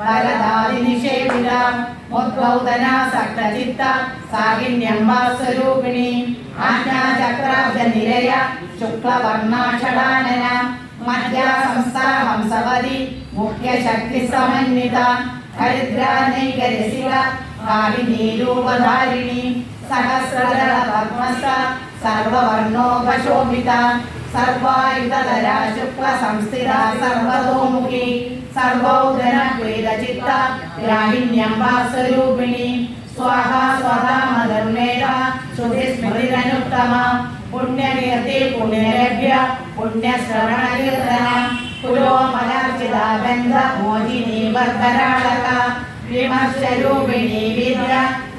വരദാതി നിഷേധിത മുദ്ഗൗതന സക്തചിത്ത സാകിന്യംബാസ്വരൂപിണി ആജ്ഞാചക്രാബ്ജ നിരയ ശുക്ലവർണാക്ഷടാനന മധ്യ സംസ്ഥാ ഹംസവതി മുഖ്യശക്തി സമന്വിത ഹരിദ്രാനൈകരസിക ഭാവിനീരൂപധാരിണി സഹസ്രദള പത്മസ്ഥ സർവവർണോപശോഭിത സർവായുധധരാ ശുക്ല സംസ്ഥിത സർവതോമുഖി സർവൗദന ക്രീഡചിത്ത ഗ്രാഹിണ്യംബാസ്വരൂപിണി സ്വാഹ സ്വധാ മധർമേധ ശ്രുതിസ്മൃതിരനുത്തമ പുണ്യകീർത്തി പുണ്യലഭ്യ പുണ്യശ്രവണകീർത്തന. പുരോമലാർച്ചിത ബന്ധ മോചിനി ബദ്ധരാളക വിമർശരൂപിണി വിദ്യ.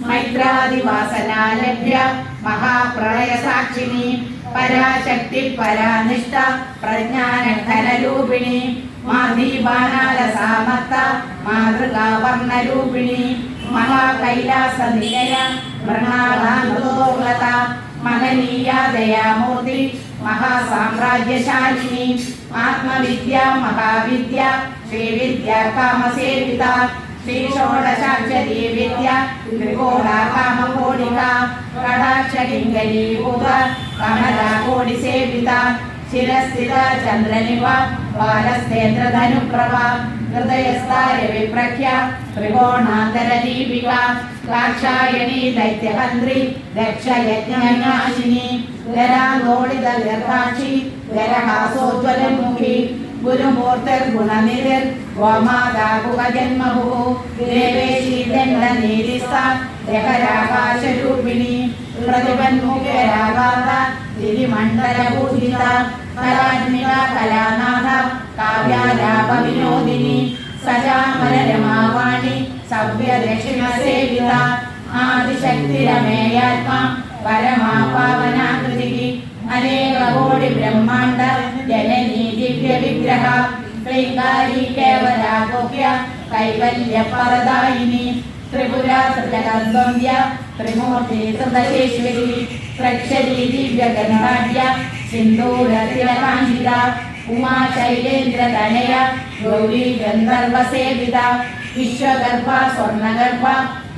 മൈത്രാദിവാസനാലഭ്യ മഹാപ്രളയസാക്ഷിണി പരാശക്തി പരാനിഷ്ഠ പ്രജ്ഞാനധനരൂപിണി മാധീപാനാല സാമത്ത മാതൃകാവർണരൂപിണി മഹാകൈലാസ നിലയ മൃണാളാന്തോലത മഹനീയ ദയാമൂർത്തി മഹാസാമ്രാജ്യശാലിനി ആത്മവിദ്യ മഹാവിദ്യ ശ്രീവിദ്യ കാമസേവിത ശ്രീ ഷോഡശാക്ഷരീ കടാക്ഷലിംഗലീഭൂത കമലാകോടി സേവിത ശിരസ്ഥിത ചന്ദ്രനിവ ബാലസ്ഥേന്ദ്രധനുപ്രഭ ഹൃദയസ്ഥാര വിപ്രഖ്യ ത്രികോണാന്തര ദീപിക കാക്ഷായണി ദൈത്യഹന്ത്രി ദക്ഷയജ്ഞനാശിനി ധരാന്തോളിത ദീർഘാക്ഷി ധരഹാസോജ്വലമുഖി ഗുരുമൂർത്തിർ ഗുണനിധിർ കലാനാഥ കാവ്യാലാപ വിനോദിനി സജാമല രമാവാണി സവ്യദക്ഷിണ സേവിത ആദിശക്തിരമേയാത്മ പരമാ പാവനാകൃതി അനേക കോടി ബ്രഹ്മാണ്ട ജനനീ ദിവ്യ വിഗ്രഹ ശ്രീകാരി കേവലാഗോപ്യ കൈവല്യ പരദായിനി ത്രിപുര ത്രിജഗദ്വന്ദ്യ ത്രിമൂർത്തി സദശേശ്വരി പ്രക്ഷരി ദിവ്യ ഗണാഢ്യ സിന്ദൂര തിലകാഞ്ചിത ഉമാ ശൈലേന്ദ്ര തനയ ഗൗരി ഗന്ധർവ സേവിത വിശ്വഗർഭ സ്വർണഗർഭ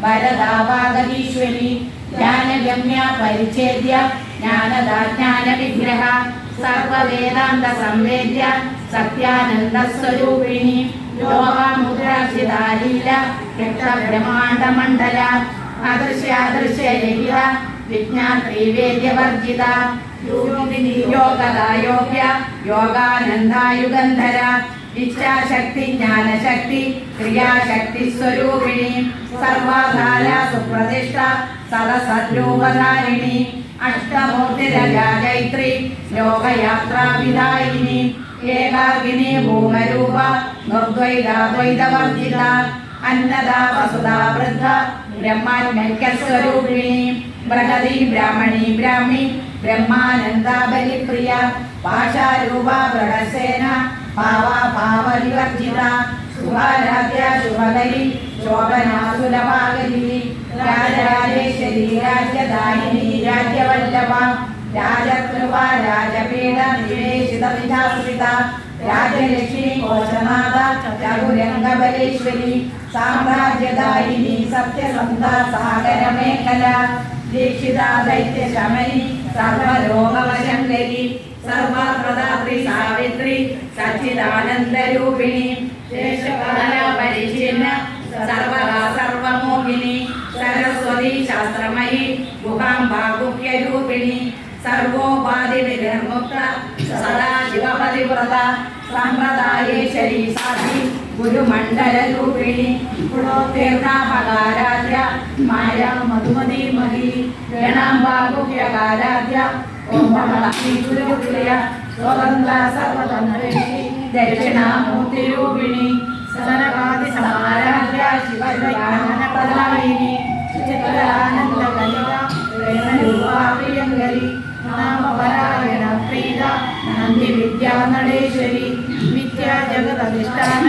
വരദാവാഗതീശ്വരി ജ്ഞാനഗമ്യ പരിച്ഛേദ്യ ജ്ഞാനദാജ്ഞാന വിഗ്രഹ സർവവേദാന്ത സംവേദ്യ സത്യാനന്ദ സ്വരൂപിണി ലോകമുദ്രാക്ഷിതാലീല രക്തബ്രഹ്മാണ്ഡ മണ്ഡല അദൃശ്യാദൃശ്യ രഹിത വിജ്ഞാത്രി വേദ്യവർജിത യോഗദായോഗ്യ യോഗാനന്ദായുഗന്ധര ഇച്ഛാശക്തി ജ്ഞാനശക്തി ക്രിയാശക്തി സ്വരൂപിണി സർവാധാര സുപ്രതിഷ്ഠ സദസദ്രൂപധാരിണി അഷ്ടമൂർത്തിരജാഗൈത്രി ലോകയാത്രാവിധായിനി ഏകാകിനി ഭൂമരൂപ നിർദ്വൈതാദ്വൈതവർജിത അന്നദാ വസുധാ വൃദ്ധ ब्रह्मात्मैक्यस्वरूपिणी बृहदी ब्राह्मणी ब्राह्मी ब्रह्मानन्दा बलिप्रिया पाशारूपा बृहसेना पावा पावविवर्जिता शुभाराध्या शुभगरी शोभना सुलभागरी राजराजेश्वरी, राज्यदायिनी, राज्यवल्लभा രാജലക്ഷ്മി കോശനാഥ രഘുരംഗബലേശ്വരി സാമ്രാജ്യദായിനി സത്യസന്ധ സാഗരമേഖല ദീക്ഷിത ദൈത്യ ശമനി സർവരോഗവശങ്കരി സർവപ്രദാത്രി സാവിത്രി സച്ചിദാനന്ദരൂപിണി പരിചിന്ന സർവകാ സർവമോഹിനി സരസ്വതി ശാസ്ത്രമയി ഗുഹാംബാഗുഹ്യരൂപിണി സർവോപാധി सर्वोपाधि विघ्नमुक्त सदा शिवपरिव्रत सम्प्रदायेश्वरी साधि गुरुमण्डलरूपिणि गुणोत्तीर्णापकाराध्य माया मधुमती मही गणाम्बागुप्यकाराध्य ॐ कमलापि गुरुप्रिय स्वतन्त्र सर्वतन्त्रेषि दक्षिणामूर्तिरूपिणि सनकादिसमाराध्य शिवयानपदायि നന്ദി. വിദ്യാനടേശ്വരി വിദ്യാ ജഗതധിഷ്ഠാന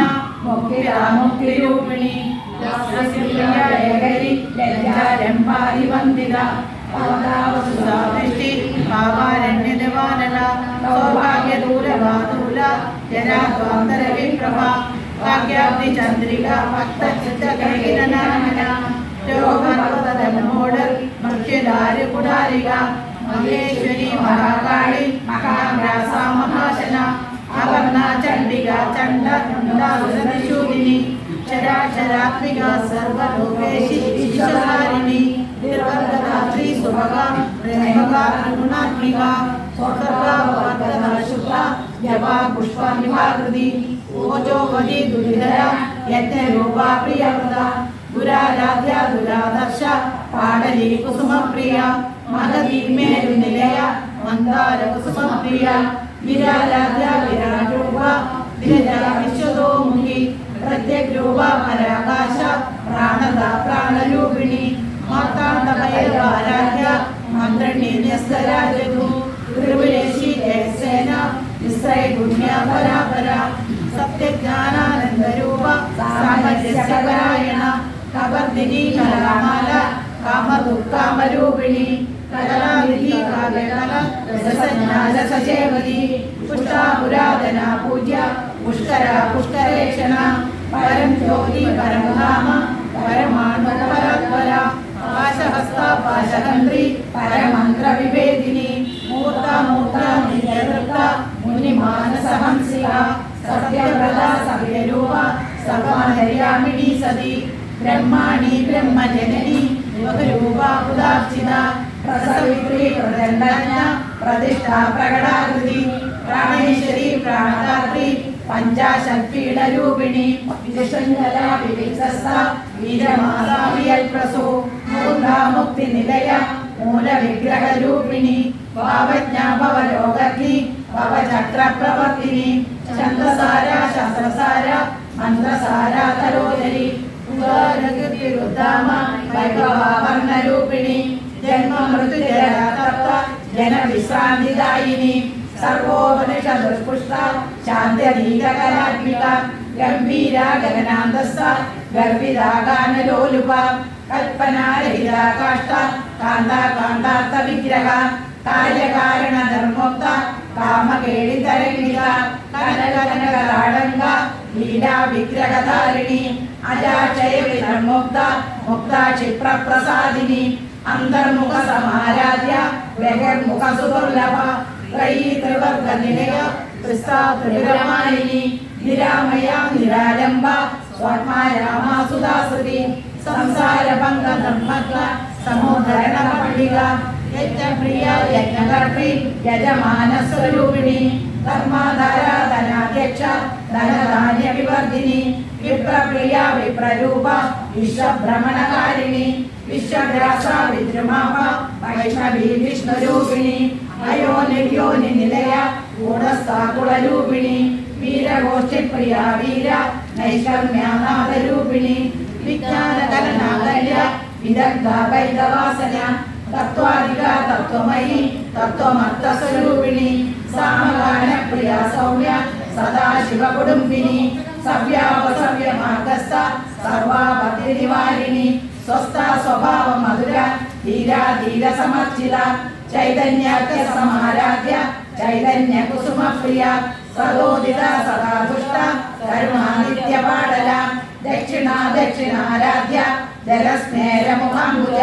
മുക്തിരൂപിണി േഖരി ലജ്ജാരംഭാരിവന്ദിത പാദാവസുധാദൃഷ്ടി ഭാവാരണ്യനിവാരണ സൗഭാഗ്യദൂരവാദൂല ജനാദ്വാന്തര വിപ്രഭ ഭാഗ്യാബ്ദി ചന്ദ്രിക മഹാകാളി മഹാഗ്രാസ खण्डखण्डासनशूलिनि चराचरात्मिका सर्वलोकेशि विश्वधारिणि निर्वन्ददात्री सुभगा प्रेमगा करुणात्मिका स्वकर्ता वर्धना शुक्ला जपा पुष्पा निवाकृति ओजो वदि दुर्धरा यत्नरूपा प्रियवदा दुराराध्या दुरादर्श पाडली कुसुमप्रिया మగది మేలు నిలయ మందార కుసుమ ప్రియ విరాజ విరాజోగా വിശ്വതോമുഖി പ്രത്യഗ്രൂപ പരാകാശ പ്രാണത പ്രാണരൂപിണി മാർത്താണ്ഡഭൈരവാരാധ്യ മന്ത്രണി ന്യസ്തരാജതു ത്രിപുരേശി ജയസേന വിശ്രയ പുണ്യ പരാപര സത്യജ്ഞാനാനന്ദരൂപ സാമരസ്യപരായണ കവർദിനി കലാമാല കാമദുഃഖാമരൂപിണി കലാവിധി കാവ്യകല രസജ്ഞാനസേവതി പുഷ്ടാ പുരാതന പൂജ്യ പുഷ്കര പുഷ്കരേക്ഷണ പരം ജ്യോതി പരമധാമ പരമാണു പരാത്പര പാശഹസ്ത പാശഹന്ത്രി പരമന്ത്ര വിവേദിനി മൂർത്ത മൂർത്ത നിത്യവൃത്ത മുനിമാനസഹംസിക സത്യവ്രത സഭ്യരൂപ സഭാധര്യാമിണി സതി ബ്രഹ്മാണി ബ്രഹ്മജനനി ബഹുരൂപ ഉദാർച്ചിത പ്രസവിത്രി പ്രദണ്ഡന പ്രതിഷ്ഠ പ്രകടാകൃതി പ്രാണേശ്വരി പ്രാണദാത്രി പഞ്ചാശത്പീഠരൂപിണി വിശൃംഖല വിവിക്സസ്ത വീരമാതാ വിയൽപ്രസോ മൂർധാമുക്തി നിലയ മൂലവിഗ്രഹരൂപിണി ഭാവജ്ഞ ഭവലോകഗ്നി ഭവചക്രപ്രവർത്തിനി ഛന്ദസാര ശസ്ത്രസാര മന്ത്രസാര തരോദരി ഉദാരകൃതിരുദ്ധാമ വൈഭവാവർണരൂപിണി ജന്മമൃത്യുജരാതപ്ത ജനവിശ്രാന്തിദായിനി सर्वोपनिषदुष्पुष्टा शान्त्यधीकरात्मिका गम्भीरा गगनान्दस्ता गर्भिरा गानलोलुपा कल्पनारहिता काष्ठा कान्ता कान्तार्थविग्रहा कार्यकारणधर्मोक्ता कामकेडितरङ्गिका कनकनकराडङ्गा लीला विग्रहधारिणी अजाचय विधर्मोक्ता मुक्ता क्षिप्रप्रसादिनी अन्तर्मुख समाराध्य बहिर्मुख सुदुर्लभा ത്രയീ ത്രിവർഗ നിലയ ക്രിസ്താ ത്രിപുരമാലിനി നിരാമയ നിരാലംബ സ്വർമാരാമ സുധാസുതി സംസാര ഭംഗ ധർമ്മഗ്ന സമോധരണ പണ്ഡിക യജ്ഞപ്രിയ യജ്ഞകർത്തി യജമാന സ്വരൂപിണി ധർമാധാര ധനാധ്യക്ഷ ധനധാന്യ വിവർദ്ധിനി വിപ്രപ്രിയ വിപ്രരൂപ വിശ്വഭ്രമണകാരിണി വിശ്വഗ്രാസ വിദ്രുമാഭ വൈഷ്ണവി വിഷ്ണുരൂപിണി അയോനിര്യോനി നിലയ ഗുണസ്ഥാകുളരൂപിണി വീരഘോഷിപ്രിയ വീര നൈഷമ്യാനാഥരൂപിണി വിജ്ഞാനകരനാകല്യ വിദഗ്ധ വൈദവാസന തത്വാധിക തത്വമയി തത്വമർത്ഥസ്വരൂപിണി സാമഗാന പ്രിയ സൗമ്യ സദാശിവ കുടുംബിനി സവ്യാപസവ്യ മാർഗസ്ഥ സർവാപത്തി നിവാരിണി സ്വസ്ഥ സ്വഭാവ മധുര ധീര ധീര സമർച്ചിത ചൈതന്യാഖ്യ സമാരാധ്യ സദോദിത സദാദുഷ്ട കരുണാനിത്യ പാടല ദക്ഷിണ ദക്ഷിണാരാധ്യ ജലസ്നേരമുഖാംബുജ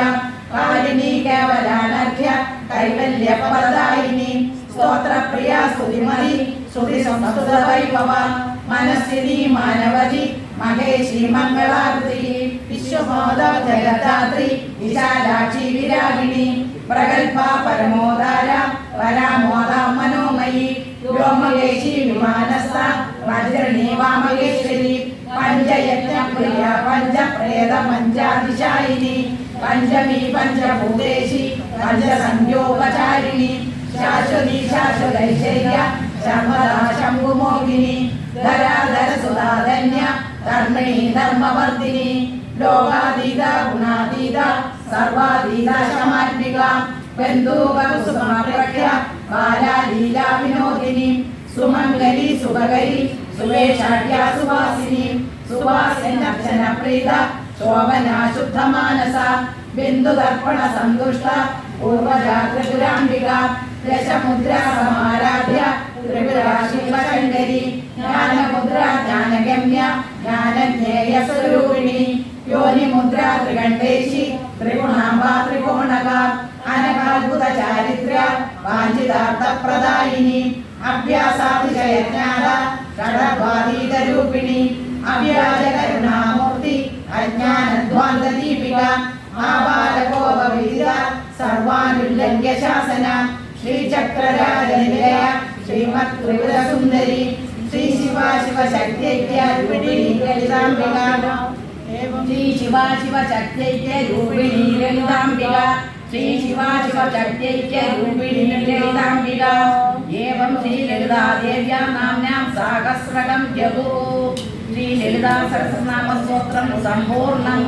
കാലിനി സ്തോത്രപ്രിയ സ്തുതിമതി മനസ്സിനി മാനവതി മഹേശി വിശ്വമോദ ജഗദാത്രി വിശാലാക്ഷി വിരാഗിണി പ്രഗൽഭ പരമോദാര പരാമോദ മനോമയി വ്യോമകേശി വിമാനസ്ഥ വജ്രണി വാമകേശ്വരി പഞ്ചയജ്ഞ പ്രിയ പഞ്ചപ്രേത പഞ്ചാതിശായിനി പഞ്ചമി പഞ്ചഭൂതേശി പഞ്ചസംയോപചാരിണി ശാശ്വതി ശാശ്വതൈശ്വര്യ ശർമ്മദാ ശംഭുമോഹിനി ധരാധര സുധാധന്യ ധർമ്മിണി ധർമ്മവർദ്ധിനി. ലോകാതീത ഗുണാതീത സർവാതീത ശമാത്മിക. ബന്ധൂകുസുമപ്രഖ്യ ബാലാലീല വിനോദിനി. സുമംഗലി സുഭകരി സുവേഷാഢ്യ സുവാസിനി. സുവാസിനർച്ചന പ്രീത ശോഭന ശുദ്ധമാനസ ബിന്ദുതർപ്പണ സന്തുഷ്ട പൂർവജാ ത്രിപുരാംബിക ദശമുദ്ര സമാരാധ്യ ത്രിപുരാശിവശങ്കരി ജ്ഞാനമുദ്ര ജ്ഞാനഗമ്യ ജ്ഞാനജ്ഞേയ സ്വരൂപിണി. యోని ముద్ర త్రిగండేశి త్రిగుణాంబ త్రికోణగ అనకాద్భుత చారిత్ర్య వాంఛితార్థ ప్రదాయిని అభ్యాసాతిశయ జ్ఞాన షడద్వాదీత రూపిణి అవ్యాజ కరుణామూర్తి అజ్ఞాన ధ్వాంత దీపిక ఆబాలకోపవిదిత సర్వానుల్లంఘ్య శాసన శ్రీచక్రరాజ నిలయ శ్రీమత్ త్రిపుర సుందరి శ్రీ శివ శివ శక్తి శ్రీ శివా శివ శక్త్యైతే రూపిణీ లలితాంబిక శ్రీ శివా శివ శక్త్యైతే రూపిణీ లలితాంబిక ఏవం శ్రీ లలితాదేవ్యా నామ్నాం సాహస్రకం జగు శ్రీ లలితా సహస్రనామ స్తోత్రం సంపూర్ణం